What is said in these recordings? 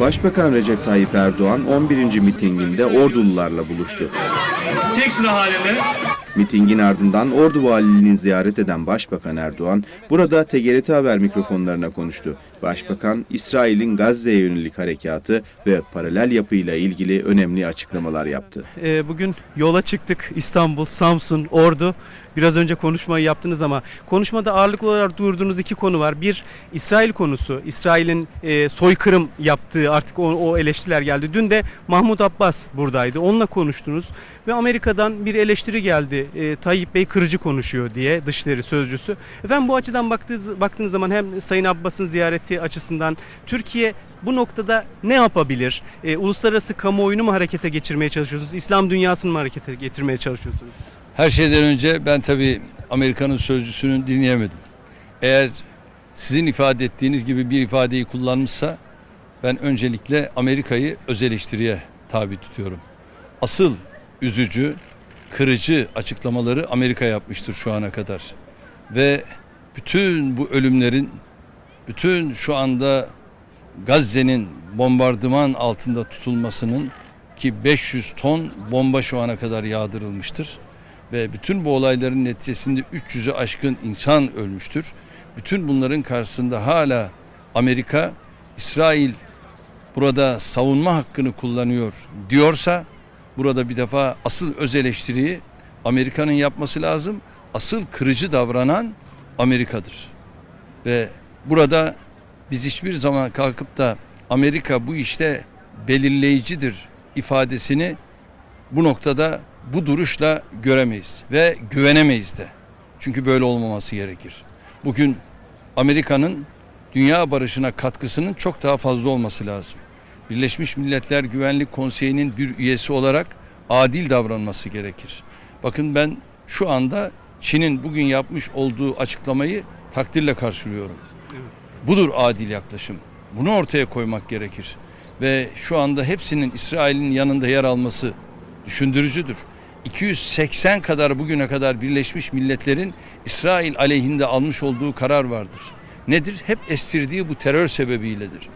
Başbakan Recep Tayyip Erdoğan 11. mitinginde ordulularla buluştu. Tek sıra halinde Mitingin ardından Ordu Valiliğini ziyaret eden Başbakan Erdoğan burada TGRT Haber mikrofonlarına konuştu. Başbakan, İsrail'in Gazze'ye yönelik harekatı ve paralel yapıyla ilgili önemli açıklamalar yaptı. Ee, bugün yola çıktık İstanbul, Samsun, Ordu. Biraz önce konuşmayı yaptınız ama konuşmada ağırlıklı olarak durduğunuz iki konu var. Bir İsrail konusu. İsrail'in e, soykırım yaptığı artık o, o eleştiriler geldi. Dün de Mahmut Abbas buradaydı. Onunla konuştunuz ve Amerika'dan bir eleştiri geldi. E, Tayyip Bey kırıcı konuşuyor diye dışişleri sözcüsü. Efendim bu açıdan baktığınız, baktığınız zaman hem Sayın Abbas'ın ziyareti açısından Türkiye bu noktada ne yapabilir? E, uluslararası kamuoyunu mu harekete geçirmeye çalışıyorsunuz? İslam dünyasını mı harekete getirmeye çalışıyorsunuz? Her şeyden önce ben tabii Amerika'nın sözcüsünü dinleyemedim. Eğer sizin ifade ettiğiniz gibi bir ifadeyi kullanmışsa ben öncelikle Amerika'yı öz eleştiriye tabi tutuyorum. Asıl üzücü, kırıcı açıklamaları Amerika yapmıştır şu ana kadar. Ve bütün bu ölümlerin, bütün şu anda Gazze'nin bombardıman altında tutulmasının ki 500 ton bomba şu ana kadar yağdırılmıştır ve bütün bu olayların neticesinde 300'ü aşkın insan ölmüştür. Bütün bunların karşısında hala Amerika, İsrail burada savunma hakkını kullanıyor diyorsa burada bir defa asıl öz eleştiriyi Amerika'nın yapması lazım. Asıl kırıcı davranan Amerika'dır. Ve burada biz hiçbir zaman kalkıp da Amerika bu işte belirleyicidir ifadesini bu noktada bu duruşla göremeyiz ve güvenemeyiz de. Çünkü böyle olmaması gerekir. Bugün Amerika'nın dünya barışına katkısının çok daha fazla olması lazım. Birleşmiş Milletler Güvenlik Konseyi'nin bir üyesi olarak adil davranması gerekir. Bakın ben şu anda Çin'in bugün yapmış olduğu açıklamayı takdirle karşılıyorum. Budur adil yaklaşım. Bunu ortaya koymak gerekir. Ve şu anda hepsinin İsrail'in yanında yer alması düşündürücüdür. 280 kadar bugüne kadar Birleşmiş Milletler'in İsrail aleyhinde almış olduğu karar vardır. Nedir? Hep estirdiği bu terör sebebiyledir.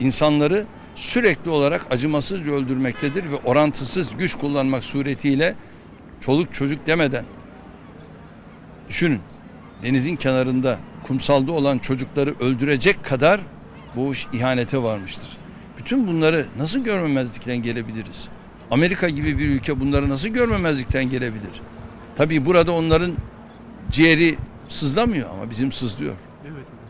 İnsanları sürekli olarak acımasızca öldürmektedir ve orantısız güç kullanmak suretiyle çoluk çocuk demeden düşünün denizin kenarında kumsalda olan çocukları öldürecek kadar bu iş ihanete varmıştır. Bütün bunları nasıl görmemezlikten gelebiliriz? Amerika gibi bir ülke bunları nasıl görmemezlikten gelebilir? Tabii burada onların ciğeri sızlamıyor ama bizim sızlıyor.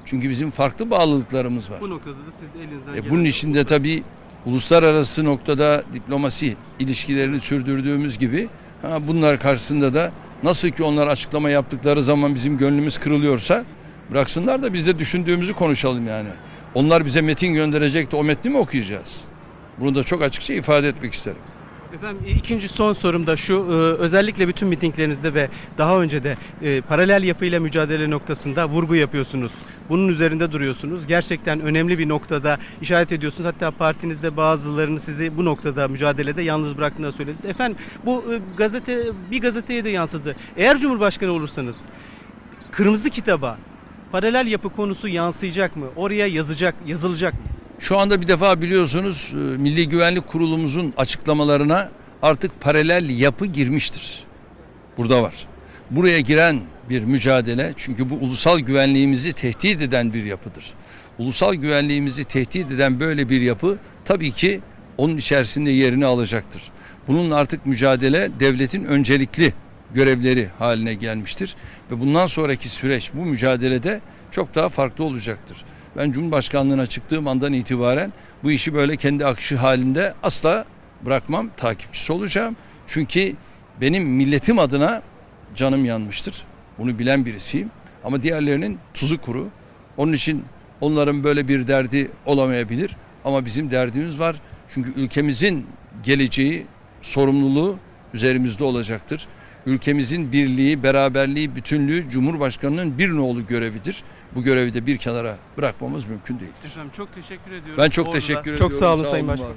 Çünkü bizim farklı bağlılıklarımız var. Bu noktada da siz elinizden E, bunun içinde tabii uluslararası noktada diplomasi ilişkilerini sürdürdüğümüz gibi ha, bunlar karşısında da nasıl ki onlar açıklama yaptıkları zaman bizim gönlümüz kırılıyorsa bıraksınlar da biz de düşündüğümüzü konuşalım yani. Onlar bize metin gönderecek de o metni mi okuyacağız? Bunu da çok açıkça ifade etmek isterim. Efendim ikinci son sorum da şu e, özellikle bütün mitinglerinizde ve daha önce de e, paralel yapıyla mücadele noktasında vurgu yapıyorsunuz. Bunun üzerinde duruyorsunuz. Gerçekten önemli bir noktada işaret ediyorsunuz. Hatta partinizde bazılarını sizi bu noktada mücadelede yalnız bıraktığını söylediniz. Efendim bu e, gazete bir gazeteye de yansıdı. Eğer Cumhurbaşkanı olursanız kırmızı kitaba paralel yapı konusu yansıyacak mı? Oraya yazacak, yazılacak mı? Şu anda bir defa biliyorsunuz e, Milli Güvenlik Kurulumuzun açıklamalarına artık paralel yapı girmiştir. Burada var. Buraya giren bir mücadele çünkü bu ulusal güvenliğimizi tehdit eden bir yapıdır. Ulusal güvenliğimizi tehdit eden böyle bir yapı tabii ki onun içerisinde yerini alacaktır. Bunun artık mücadele devletin öncelikli görevleri haline gelmiştir ve bundan sonraki süreç bu mücadelede çok daha farklı olacaktır. Ben Cumhurbaşkanlığına çıktığım andan itibaren bu işi böyle kendi akışı halinde asla bırakmam, takipçisi olacağım. Çünkü benim milletim adına canım yanmıştır. Bunu bilen birisiyim. Ama diğerlerinin tuzu kuru. Onun için onların böyle bir derdi olamayabilir. Ama bizim derdimiz var. Çünkü ülkemizin geleceği, sorumluluğu üzerimizde olacaktır. Ülkemizin birliği, beraberliği, bütünlüğü Cumhurbaşkanı'nın bir nolu görevidir. Bu görevi de bir kenara bırakmamız mümkün değildir. Efendim çok teşekkür ediyorum. Ben çok Ordu'da. teşekkür ediyorum. Çok sağ olun Sağ Sayın Başbakan.